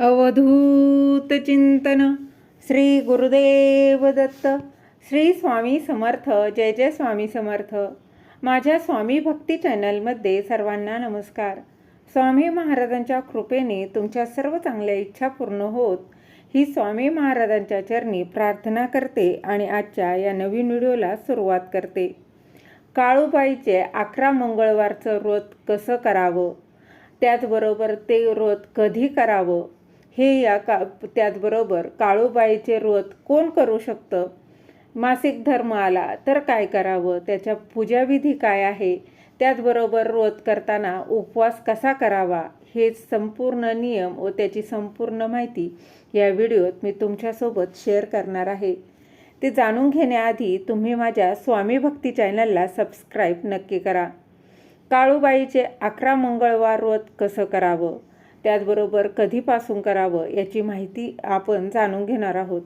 अवधूत चिंतन. श्री गुरुदेव दत्त. श्री स्वामी समर्थ. जय जय स्वामी समर्थ. माझ्या स्वामी भक्ती चॅनलमध्ये सर्वांना नमस्कार. स्वामी महाराजांच्या कृपेने तुमच्या सर्व चांगल्या इच्छा पूर्ण होत ही स्वामी महाराजांच्या चरणी प्रार्थना करते आणि आजच्या या नवीन व्हिडिओला सुरुवात करते. काळूबाईचे अकरा मंगळवारचं व्रत कसं करावं? त्याचबरोबर ते व्रत कधी करावं? हे या का त्याचबरोबर काळूबाईचे व्रत कोण करू शकतं? मासिक धर्म आला तर काय करावं? त्याच्या पूजाविधी काय आहे? त्याचबरोबर व्रत करताना उपवास कसा करावा? हे संपूर्ण नियम व त्याची संपूर्ण माहिती या व्हिडिओत मी तुमच्यासोबत शेअर करणार आहे. ते जाणून घेण्याआधी तुम्ही माझ्या स्वामी भक्ती चॅनलला सबस्क्राईब नक्की करा. काळूबाईचे अकरा मंगळवार व्रत कसं करावं? त्याचबरोबर कधीपासून करावं याची माहिती आपण जाणून घेणार आहोत.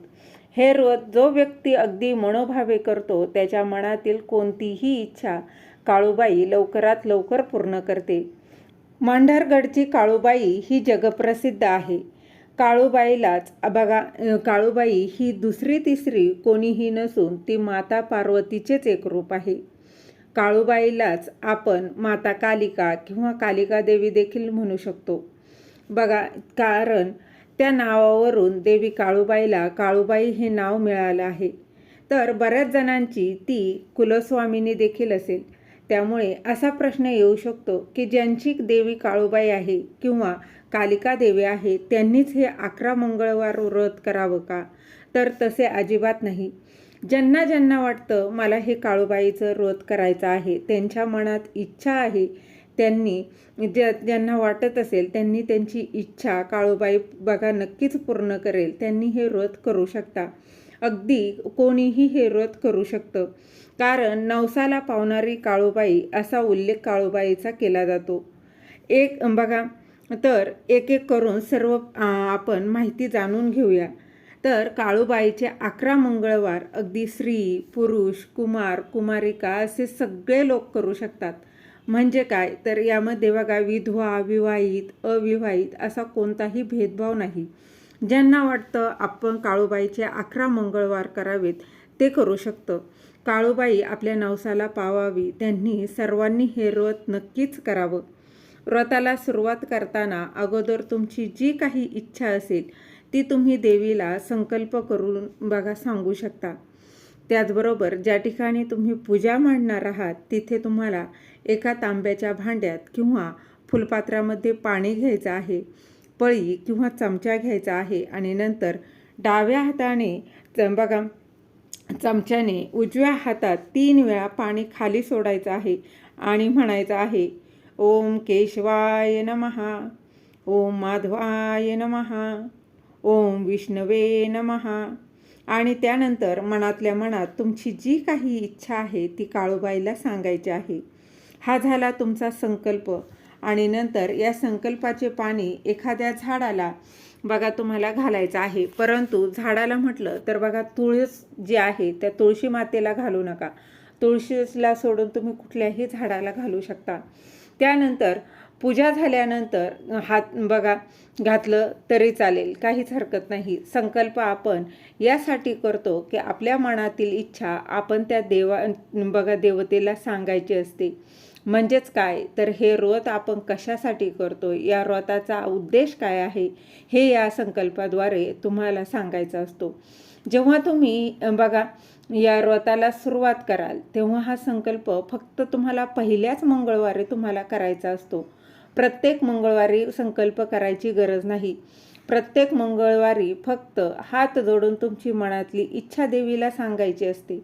हे व्रत जो व्यक्ती अगदी मनोभावे करतो त्याच्या मनातील कोणतीही इच्छा काळूबाई लवकरात लवकर पूर्ण करते. मांढरगडची काळूबाई ही जगप्रसिद्ध आहे. काळूबाईलाच बघा काळूबाई ही दुसरी तिसरी कोणीही नसून ती माता पार्वतीचेच एक रूप आहे. काळूबाईलाच आपण माता कालिका किंवा कालिका देवी देखील म्हणू शकतो. बघा कारण त्या नावावरून देवी काळूबाईला काळूबाई हे नाव मिळालं आहे. तर बऱ्याच जणांची ती कुलस्वामिनी देखील असेल. त्यामुळे असा प्रश्न येऊ शकतो की ज्यांची देवी काळूबाई आहे किंवा कालिका देवी आहे त्यांनीच हे अकरा मंगळवार व्रत करावं का? तर तसे अजिबात नाही. ज्यांना ज्यांना वाटतं मला हे काळूबाईचं व्रत करायचं आहे त्यांच्या मनात इच्छा आहे त्यांनी ज्या ज्यांना वाटत असेल त्यांनी त्यांची इच्छा काळूबाई बघा नक्कीच पूर्ण करेल. त्यांनी हे व्रत करू शकता. अगदी कोणीही हे व्रत करू शकतं. कारण नवसाला पावणारी काळूबाई असा उल्लेख काळूबाईचा केला जातो. एक बघा तर एक एक करून सर्व आपण माहिती जाणून घेऊया. तर काळूबाईचे अकरा मंगळवार अगदी स्त्री पुरुष कुमार कुमारिका असे सगळे लोक करू शकतात. म्हणजे काय? तर यामध्ये बघा विधवा विवाहित अविवाहित असा कोणताही भेदभाव नाही. ज्यांना वाटतं आपण काळूबाईचे अकरा मंगळवार करावेत ते करू शकतं. काळूबाई आपल्या नवसाला पावावी त्यांनी सर्वांनी हे व्रत नक्कीच करावं. व्रताला सुरुवात करताना अगोदर तुमची जी काही इच्छा असेल ती तुम्ही देवीला संकल्प करून बघा सांगू शकता. त्याचबरोबर ज्या ठिकाणी तुम्ही पूजा मांडणार आहात तिथे तुम्हाला एका तांब्याच्या भांड्यात किंवा फुलपात्रामध्ये पाणी घ्यायचं आहे पळी किंवा चमचा घ्यायचा आहे आणि नंतर डाव्या हाताने च- बघा चमच्याने उजव्या हातात तीन वेळा पाणी खाली सोडायचं आहे आणि म्हणायचं आहे ओम केशवाय नमहा ओम माधवाय नमहा ओम विष्णवे नमहा आणि त्यानंतर मनातल्या मनात तुमची जी काही इच्छा आहे ती काळूबाईला सांगायची आहे. हा झाला तुमचा संकल्प. आणि नंतर या संकल्पाचे पाणी एखाद्या झाडाला बघा तुम्हाला घालायचं आहे. परंतु झाडाला म्हटलं तर बघा तुळस जी आहे त्या तुळशी मातेला घालू नका. तुळशीला सोडून तुम्ही कुठल्याही झाडाला घालू शकता. त्यानंतर पूजा झाल्यानंतर हात बघा घातलं तरी चालेल काहीच हरकत नाही. संकल्प आपण यासाठी करतो की आपल्या मनातील इच्छा आपण त्या देवा बघा देवतेला सांगायची असते. म्हणजेच काय? तर हे व्रत आपण कशासाठी करतो या व्रताचा उद्देश काय आहे? हे या संकल्पाद्वारे तुम्हाला सांगायचा असतो. जेव्हा तुम्ही बघा या व्रताला सुरुवात कराल तेव्हा हा संकल्प फक्त तुम्हाला पहिल्याच मंगळवारी तुम्हाला करायचा असतो. प्रत्येक मंगळवारी संकल्प करायची गरज नाही. प्रत्येक मंगळवारी फक्त हात जोडून तुमची मनातली इच्छा देवीला सांगायची असते.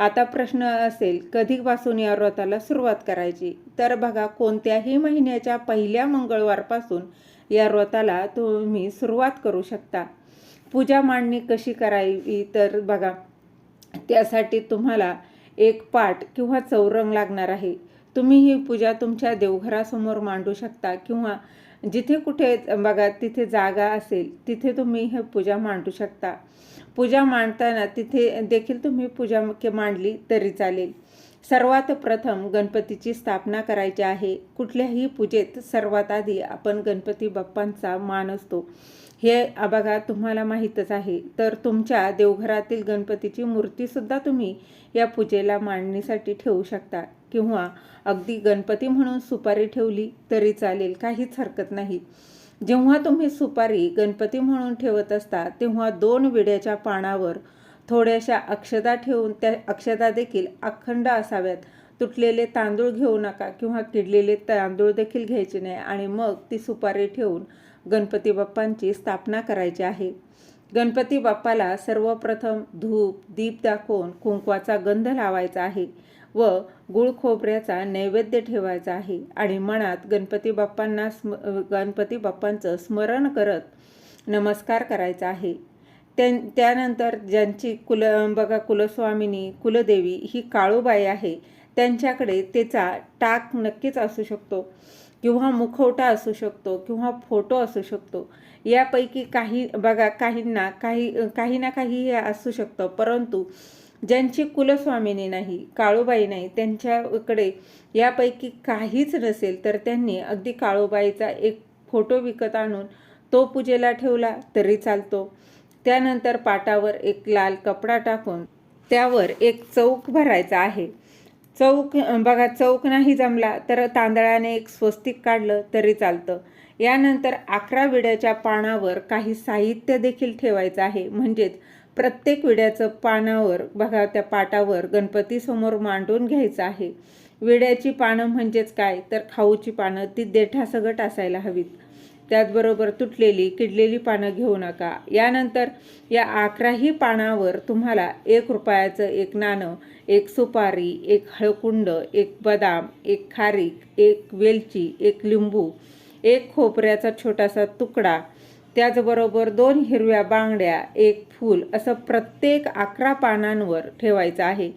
आता प्रश्न असेल कधीपासून या व्रताला सुरुवात करायची? तर बघा कोणत्याही महिन्याच्या पहिल्या मंगळवारपासून या व्रताला तुम्ही सुरुवात करू शकता. पूजा मांडणी कशी करावी तर बघा त्यासाठी तुम्हाला एक पाट किंवा चौरंग लागणार आहे. तुम्ही ही पूजा तुमच्या देवघरासमोर मांडू शकता किंवा जिथे कुठे बघा तिथे जागा असेल तिथे तुम्ही हे पूजा मांडू शकता. पूजा मांडताना तिथे देखील तुम्ही पूजा के- मांडली तरी चालेल. सर्वात प्रथम गणपतीची स्थापना करायची आहे. कुठल्याही पूजेत सर्वात आधी आपण गणपती बाप्पांचा मान असतो. हे आ बघा तुम्हाला माहीतच आहे. तर तुमच्या देवघरातील गणपतीची मूर्तीसुद्धा तुम्ही या पूजेला मांडणीसाठी ठेवू शकता. किंवा अगदी गणपती म्हणून सुपारी ठेवली तरी चालेल काहीच हरकत नाही. जेव्हा तुम्ही सुपारी गणपती म्हणून ठेवत असता तेव्हा दोन विड्याच्या पानावर थोड्याशा अक्षदा ठेवून त्या अक्षदा देखील अखंड असाव्यात. तुटलेले तांदूळ घेऊ नका किंवा किडलेले तांदूळ देखील घ्यायचे नाही. आणि मग ती सुपारी ठेवून गणपती बाप्पांची स्थापना करायची आहे. गणपती बाप्पाला सर्वप्रथम धूप दीप दाखवून कुंकवाचा गंध लावायचा आहे व गुळ खोबऱ्याचा नैवेद्य ठेवायचा आहे आणि मनात गणपती बाप्पांना स्म गणपती बाप्पांचं स्मरण करत नमस्कार करायचा आहे. त्या त्यानंतर ज्यांची कुल बघा कुलस्वामिनी कुलदेवी ही काळूबाई आहे त्यांच्याकडे त्याचा टाक नक्कीच असू शकतो. किंवा मुखवटा असू शकतो किंवा फोटो असू शकतो. यापैकी काही बघा काहींना काही काही ना काही हे असू शकतं. परंतु ज्यांची कुलस्वामिनी नाही काळूबाई नाही त्यांच्याकडे यापैकी काहीच नसेल तर त्यांनी अगदी काळूबाईचा एक फोटो विकत आणून तो पूजेला ठेवला तरी चालतो. त्यानंतर पाटावर एक लाल कपडा टाकून त्यावर एक चौक भरायचा आहे. चौक बघा चौक नाही जमला तर तांदळाने एक स्वस्तिक काढलं तरी चालतं. यानंतर अकरा विड्याच्या पानावर काही साहित्य देखील ठेवायचं आहे. म्हणजेच प्रत्येक विड्याचं पानावर बघा त्या पाटावर गणपतीसमोर मांडून घ्यायचं आहे. विड्याची पानं म्हणजेच काय? तर खाऊची पानं ती देठासगट असायला हवीत. त्याचबरोबर तुटलेली किडलेली पानं घेऊ नका. यानंतर या अकराही पानावर तुम्हाला एक रुपयाचं एक नाणं एक सुपारी एक हळकुंड एक बदाम एक खारीक एक वेलची एक लिंबू एक खोबऱ्याचा छोटासा तुकडा त्याचबरोबर दोन हिरव्या बांगड्या एक फूल असं प्रत्येक अकरा पानांवर ठेवायचं आहे.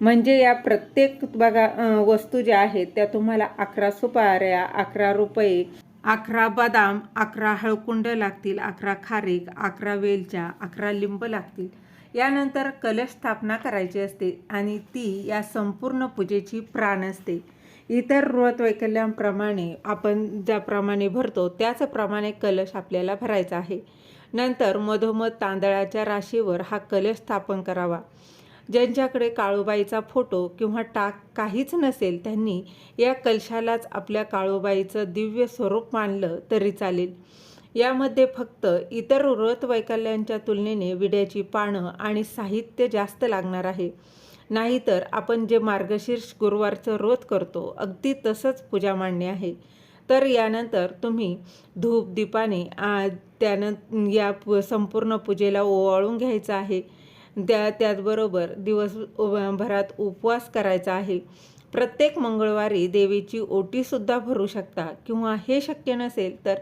म्हणजे या प्रत्येक बघा वस्तू ज्या आहेत त्या तुम्हाला अकरा सुपाऱ्या अकरा रुपये अकरा बदाम अकरा हळकुंड लागतील अकरा खारीक अकरा वेलच्या अकरा लिंब लागतील. यानंतर कलश स्थापना करायची असते आणि ती या संपूर्ण पूजेची प्राण असते. इतर व्रत वैकल्यांप्रमाणे आपण ज्याप्रमाणे भरतो त्याचप्रमाणे कलश आपल्याला भरायचा आहे. नंतर मधोमध तांदळाच्या राशीवर हा कलश स्थापन करावा. ज्यांच्याकडे काळोबाईचा फोटो किंवा टाक काहीच नसेल त्यांनी या कलशालाच आपल्या काळोबाईचं दिव्य स्वरूप मानलं तरी चालेल. यामध्ये फक्त इतर व्रत वैकल्यांच्या तुलनेने विड्याची पानं आणि साहित्य जास्त लागणार आहे. नाहीतर आपण जे मार्गशीर्ष गुरुवारचं व्रत करतो अगदी तसंच पूजा मांडणे आहे. तर यानंतर तुम्ही धूप दीपाने त्यानं या संपूर्ण पूजेला ओवाळून घ्यायचं आहे. त्या त्याचबरोबर दिवसभरात उपवास करायचा आहे. प्रत्येक मंगळवारी देवीची ओटीसुद्धा भरू शकता किंवा हे शक्य नसेल तर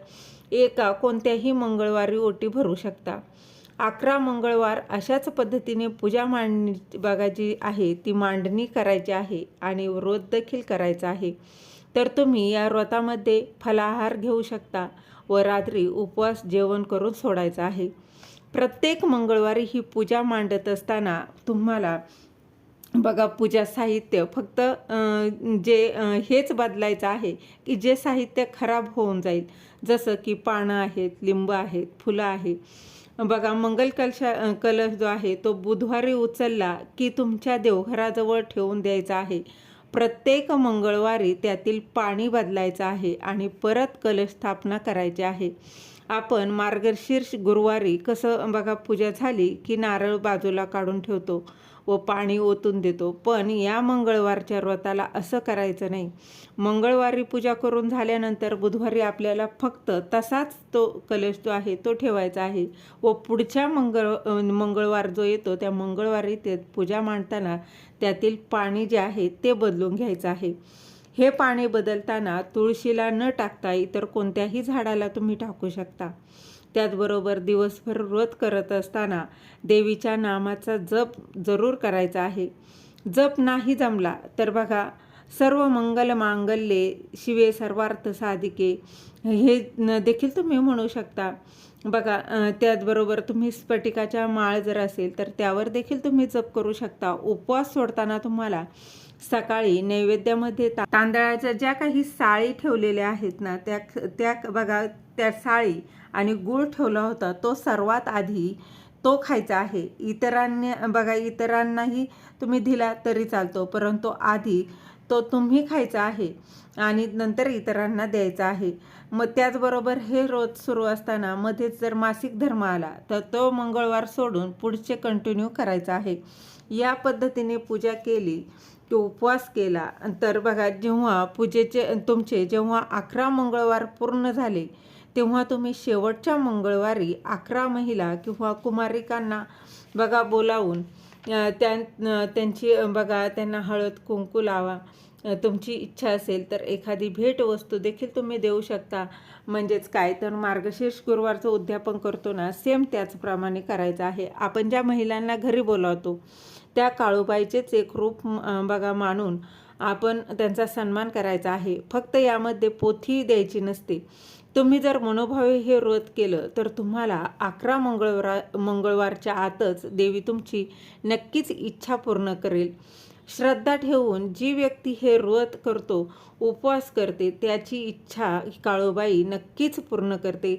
एका कोणत्याही मंगळवारी ओटी भरू शकता. अकरा मंगळवार अशाच पद्धतीने पूजा मांडणी बघायची आहे ती मांडणी करायची आहे आणि व्रत देखील करायचं आहे. तर तुम्ही या व्रतामध्ये फलाहार घेऊ शकता व रात्री उपवास जेवण करून सोडायचं आहे. प्रत्येक मंगळवारी ही पूजा मांडत असताना तुम्हाला बघा पूजा साहित्य फक्त जे हेच बदलायचं आहे की जे साहित्य खराब होऊन जाईल. जसं की पानं आहेत लिंब आहेत फुलं आहेत. बघा मंगल कलशा कलश जो आहे तो बुधवारी उचलला की तुमच्या देवघराजवळ ठेवून द्यायचा आहे. प्रत्येक मंगळवारी त्यातील पाणी बदलायचं आहे आणि परत कलश स्थापना करायची आहे. आपण मार्गशीर्ष गुरुवारी कसं बघा पूजा झाली की नारळ बाजूला काढून ठेवतो व पाणी ओतून देतो. पण या मंगळवारच्या व्रताला असं करायचं नाही. मंगळवारी पूजा करून झाल्यानंतर बुधवारी आपल्याला फक्त तसाच तो कलश जो आहे तो ठेवायचा आहे व पुढच्या मंगळ मंगळवार जो येतो त्या मंगळवारी ते पूजा मांडताना त्यातील पाणी जे आहे ते बदलून घ्यायचं आहे. हे पाणी बदलताना तुळशीला न टाकता इतर कोणत्याही झाडाला तुम्ही टाकू शकता. त्याचबरोबर दिवसभर व्रत करत असताना देवीच्या नामाचा जप जरूर करायचा आहे. जप नाही जमला तर बघा सर्व मंगल मांगल्ये शिवे सर्वार्थ साधिके. हे देखील तुम्ही म्हणू शकता. बघा त्याचबरोबर तुम्ही स्फटिकाच्या माळ जर असेल तर त्यावर देखील तुम्ही जप करू शकता. उपवास सोडताना तुम्हाला सकाळी नैवेद्यामध्ये ता तांदळाच्या ज्या काही साळी ठेवलेल्या आहेत ना त्या त्या बघा त्या साळी आणि गूळ ठेवला होता तो सर्वात आधी तो खायचा आहे. इतरांनी बघा इतरांनाही तुम्ही दिला तरी चालतो परंतु आधी तो तुम्ही खायचा आहे आणि नंतर इतरांना द्यायचा आहे. मग त्याचबरोबर हे रोज सुरू असताना मध्येच जर मासिक धर्म आला तर तो मंगळवार सोडून पुढचे कंटिन्यू करायचा आहे. या पद्धतीने पूजा केली तो उपवास केला. तर बघा जेव्हा पूजेचे तुमचे जेव्हा अकरा मंगळवार पूर्ण झाले तेव्हा तुम्ही शेवटच्या मंगळवारी अकरा महिला किंवा कुमारिकांना बघा बोलावून त्या त्यांची बघा त्यांना हळद कुंकू लावा. तुमची इच्छा असेल तर एखादी भेटवस्तू देखील तुम्ही देऊ शकता. म्हणजेच काय तर मार्गशीर्ष गुरुवारचं उद्यापन करतो ना सेम त्याचप्रमाणे करायचं आहे. आपण ज्या महिलांना घरी बोलावतो त्या काळूबाईचेच एक रूप बघा मानून आपण त्यांचा सन्मान करायचा आहे. फक्त यामध्ये पोथी द्यायची नसते. तुम्ही जर मनोभावे हे व्रत केलं तर तुम्हाला अकरा मंगळवारा मंगळवारच्या आतच देवी तुमची नक्कीच इच्छा पूर्ण करेल. श्रद्धा ठेवून जी व्यक्ती हे व्रत करतो उपवास करते त्याची इच्छा ही नक्कीच पूर्ण करते.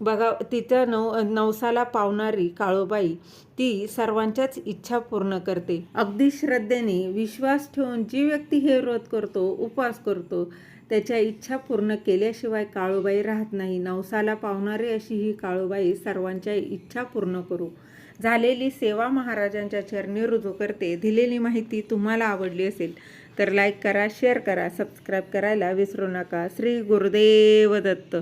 बघा तिथं नव नवसाला पावणारी काळोबाई ती सर्वांच्याच इच्छा पूर्ण करते. अगदी श्रद्धेने विश्वास ठेवून जी व्यक्ती हे व्रत करतो उपवास करतो त्याच्या इच्छा पूर्ण केल्याशिवाय काळोबाई राहत नाही. नवसाला पावणारी अशी ही काळोबाई सर्वांच्या इच्छा पूर्ण करू. झालेली सेवा महाराजांच्या चरणी रुजू करते. दिलेली माहिती तुम्हाला आवडली असेल तर लाईक करा शेअर करा सबस्क्राईब करायला विसरू नका. श्री गुरुदेव दत्त.